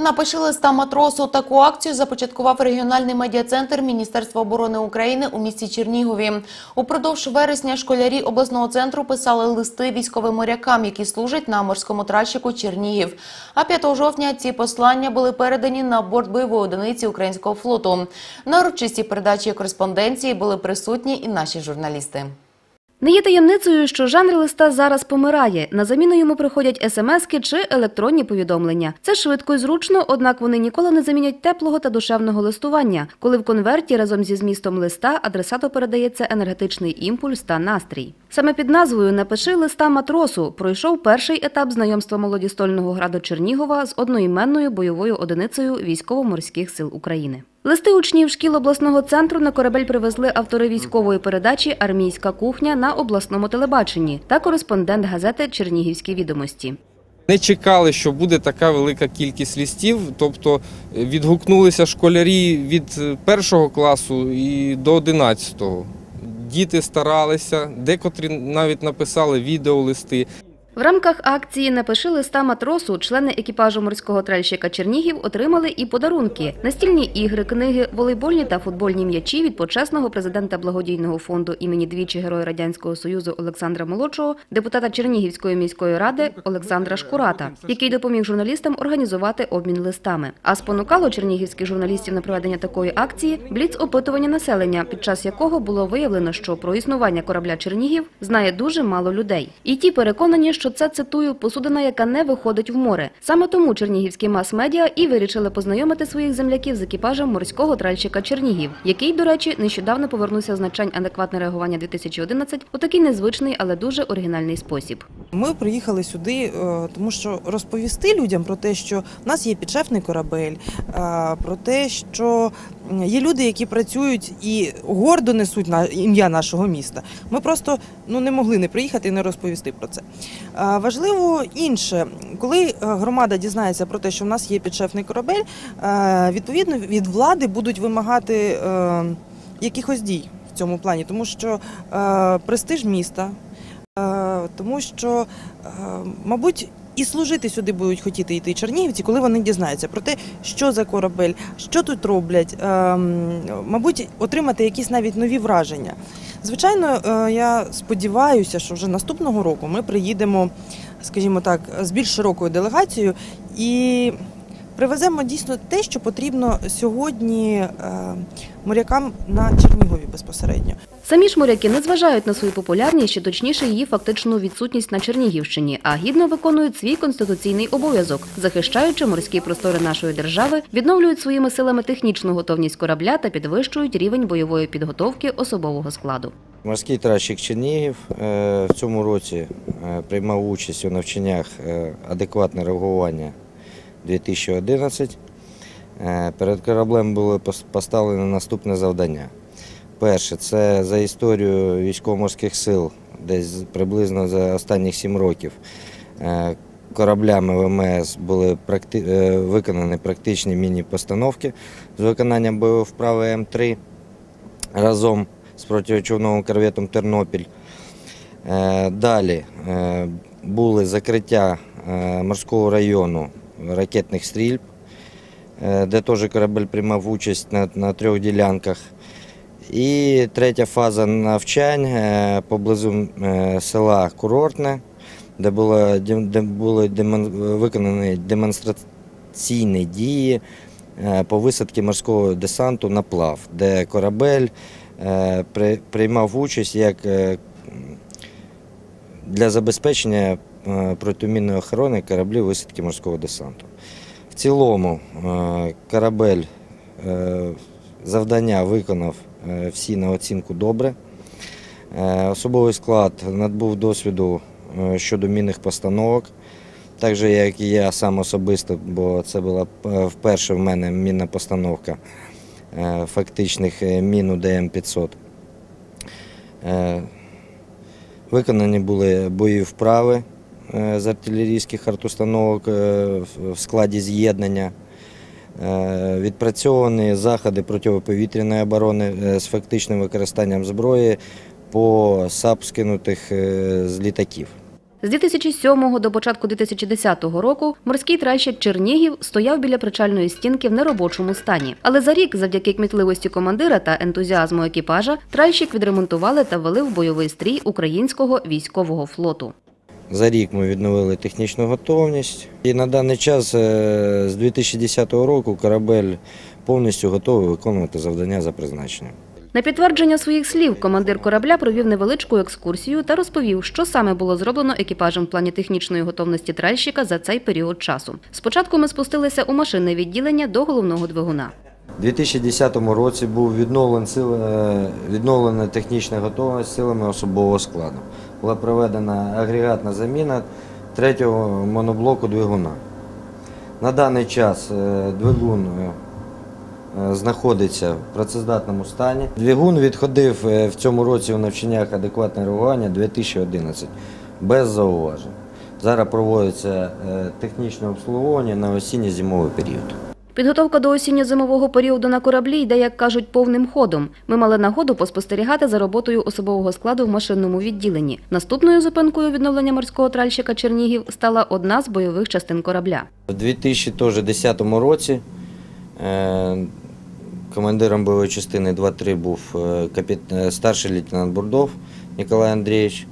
Напиши листа матросу. Таку акцію започаткував регіональний медіа-центр Міністерства оборони України у місті Чернігові. Упродовж вересня школярі обласного центру писали листи військовим морякам, які служать на морському тральщику Чернігів. А 5 жовтня ці послання були передані на борт бойової одиниці українського флоту. На урочистій передачі кореспонденції були присутні і наші журналісти. Не є таємницею, що жанр листа зараз помирає. На заміну йому приходять смски чи електронні повідомлення. Це швидко і зручно, однак вони ніколи не замінять теплого та душевного листування, коли в конверті разом зі змістом листа адресату передається енергетичний імпульс та настрій. Саме під назвою Напиши листа матросу пройшов перший етап знайомства молодістольного граду Чернігова з одноіменною бойовою одиницею військово-морських сил України. Листи учнів шкіл обласного центру на корабель привезли автори військової передачі Армійська кухня на обласному телебаченні та кореспондент газети Чернігівські відомості. Не чекали, що буде така велика кількість листів. Тобто е, відгукнулися школярі від е, першого класу і до одинадцятого. Діти старалися, декотрі навіть написали відеолисти. В рамках акції Напиши листа матросу члени екіпажу морського тральщика Чернігів отримали і подарунки: настільні ігри, книги, волейбольні та футбольні м'ячі від почесного президента благодійного фонду імені двічі Героя Радянського Союзу Олександра Молодшого, депутата Чернігівської міської ради Олександра Шкурата, який допоміг журналістам організувати обмін листами. А спонукало чернігівських журналістів на проведення такої акції бліц опитування населення, під час якого було виявлено, що про існування корабля Чернігів знає дуже мало людей. І ті переконані, що це цитую посудина, яка не виходить в море. Саме тому чернігівські мас-медіа і вирішили познайомити своїх земляків з екіпажем морського тральщика Чернігів, який, до речі, нещодавно повернувся з навчань адекватне реагування 2011 у такий незвичний, але дуже оригінальний спосіб. Ми приїхали сюди, е, тому що розповісти людям про те, що в нас є підшефний корабель, е, про те, що є люди, які працюють і гордо несуть ім'я нашого міста. Ми просто ну не могли не приїхати і не розповісти про це. Важливо інше, коли е, громада дізнається про те, що в нас є підшефний корабель, е, відповідно від влади будуть вимагати е, якихось дій в цьому плані, тому що престиж міста. Тому що, мабуть, і служити сюди будуть хотіти йти чернігівці, коли вони дізнаються про те, що за корабель, що тут роблять, е, мабуть, отримати якісь навіть нові враження. Звичайно, е, я сподіваюся, що вже наступного року ми приїдемо, скажімо так, з більш широкою делегацією. І привеземо дійсно те, що потрібно сьогодні е, морякам на Чернігові безпосередньо. Самі ж моряки не зважають на свою популярність, чи точніше її фактичну відсутність на Чернігівщині, а гідно виконують свій конституційний обов'язок, захищаючи морські простори нашої держави, відновлюють своїми силами технічну готовність корабля та підвищують рівень бойової підготовки особового складу. Морський тральщик Чернігів е, в цьому році е, приймав участь у навчаннях адекватне реагування 2011. Е, Перед кораблем було пос- поставлено наступне завдання. Перше це за історію військово-морських сил, десь приблизно за останні сім років. е, Кораблями ВМС були практи... е, виконані практичні міні-постановки з виконанням бойової вправи М3 разом з протичовновим корветом Тернопіль. Далі були закриття морського району ракетних стрільб, е, де теж корабель приймав участь на, на трьох ділянках. І третя фаза навчань е, поблизу е, села Курортне, де, було, де були виконані демонстраційні дії по висадці морського десанту на плав, де корабель приймав участь як для забезпечення протимінної охорони кораблів висадки морського десанту. В цілому е, корабель е, завдання виконав е, всі на оцінку добре. Е, Особовий склад надбув досвіду е, щодо мінних постановок, так же, як і я сам особисто, бо це була е, вперше в мене мінна постановка е, фактичних е, мін УДМ-500. Е, Виконані були бойові вправи е, з артилерійських артустановок е, в- складі з'єднання. Е, Відпрацьовані заходи протиповітряної оборони е, з фактичним використанням зброї по САП скинутих е, з літаків. З 2007 до початку 2010 року морський тральщик Чернігів стояв біля причальної стінки в неробочому стані. Але за рік, завдяки кмітливості командира та ентузіазму екіпажа, тральщик відремонтували та ввели в бойовий стрій українського військового флоту. За рік ми відновили технічну готовність. І на даний час е, з 2010 року корабель повністю готовий виконувати завдання за призначенням. На підтвердження своїх слів командир корабля провів невеличку екскурсію та розповів, що саме було зроблено екіпажем в плані технічної готовності тральщика за цей період часу. Спочатку ми спустилися у машинне відділення до головного двигуна. У 2010 році був відновлен сил, е, відновлена технічна готовність силами особового складу. Була проведена агрегатна заміна третього моноблоку двигуна. На даний час е, двигун е, знаходиться в працездатному стані. Двигун відходив е, в цьому році у навчаннях адекватне реагування 2011 без зауважень. Зараз проводиться технічне обслуговування на осінньо-зимовий період. Підготовка до осінньо-зимового періоду на кораблі йде, як кажуть, повним ходом. Ми мали нагоду поспостерігати за роботою особового складу в машинному відділенні. Наступною зупинкою відновлення морського тральщика Чернігів стала одна з бойових частин корабля. У 2010 році е, командиром бойової частини 2-3 був е, е, старший лейтенант Бурдов Ніколай Андрійович.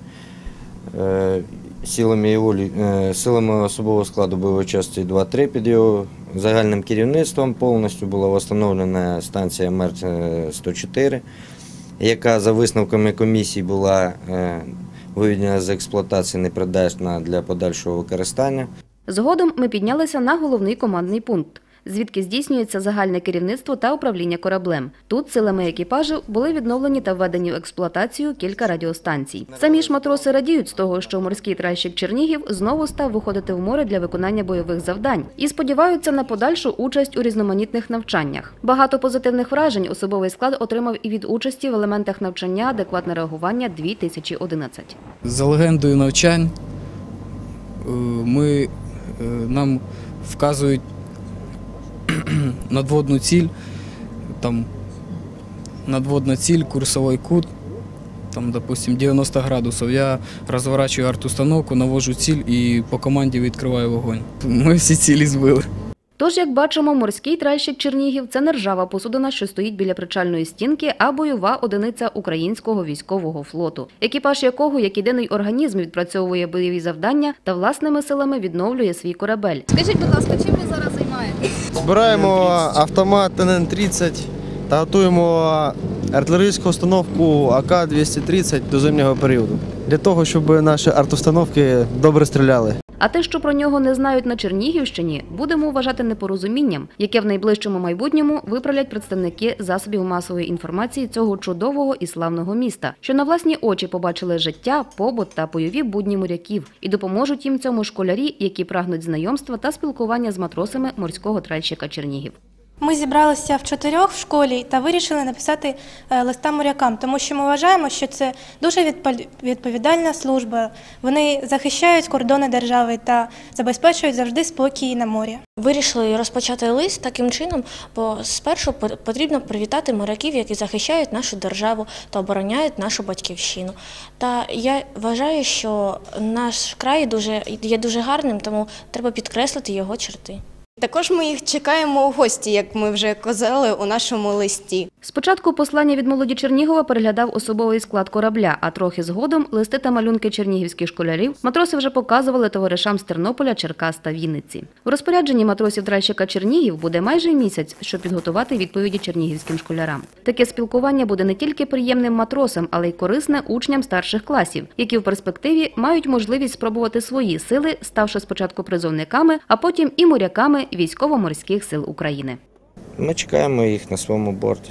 Е, Силами, його, е, силами особового складу бойової частини 2-3 під його загальним керівництвом повністю була встановлена станція МЕРТ-104, яка за висновками комісії була е, виведена з експлуатації непридатна для подальшого використання. Згодом ми піднялися на головний командний пункт, звідки здійснюється загальне керівництво та управління кораблем. Тут силами екіпажу були відновлені та введені в експлуатацію кілька радіостанцій. Самі ж матроси радіють з того, що морський тральщик Чернігів знову став виходити в море для виконання бойових завдань і сподіваються на подальшу участь у різноманітних навчаннях. Багато позитивних вражень особовий склад отримав і від участі в елементах навчання адекватне реагування 2011. За легендою навчань е, ми, е, нам вказують надводну ціль, там надводна ціль, курсовий кут, там, допустим, 90 градусів. Я розворачую арт-установку, навожу ціль і по команді відкриваю вогонь. Ми всі цілі збили. Тож, як бачимо, морський тральщик Чернігів це не ржава посудина, що стоїть біля причальної стінки, а бойова одиниця українського військового флоту, екіпаж якого як єдиний організм відпрацьовує бойові завдання та власними силами відновлює свій корабель. Скажіть, будь ласка, чим ви зараз займаєтесь? Збираємо автомат НН-30 та готуємо артилерійську установку АК-230 до зимнього періоду. Для того, щоб наші артустановки добре стріляли. А те, що про нього не знають на Чернігівщині, будемо вважати непорозумінням, яке в найближчому майбутньому виправлять представники засобів масової інформації цього чудового і славного міста, що на власні очі побачили життя, побут та бойові будні моряків і допоможуть їм цьому школярі, які прагнуть знайомства та спілкування з матросами морського тральщика Чернігів. Ми зібралися в чотирьох в школі та вирішили написати е, листа морякам, тому що ми вважаємо, що це дуже відпо- відповідальна служба. Вони захищають кордони держави та забезпечують завжди спокій на морі. Вирішили розпочати лист таким чином, бо спершу по- потрібно привітати моряків, які захищають нашу державу та обороняють нашу батьківщину. Та я вважаю, що наш край дуже є дуже гарним, тому треба підкреслити його черти. Також ми їх чекаємо у гості, як ми вже казали у нашому листі. Спочатку послання від молоді Чернігова переглядав особовий склад корабля, а трохи згодом листи та малюнки чернігівських школярів матроси вже показували товаришам з Тернополя, Черкас та Вінниці. У розпорядженні матросів тральщика Чернігів буде майже місяць, щоб підготувати відповіді чернігівським школярам. Таке спілкування буде не тільки приємним матросам, але й корисне учням старших класів, які в перспективі мають можливість спробувати свої сили, ставши спочатку призовниками, а потім і моряками військово-морських сил України. Ми чекаємо їх на своєму борті.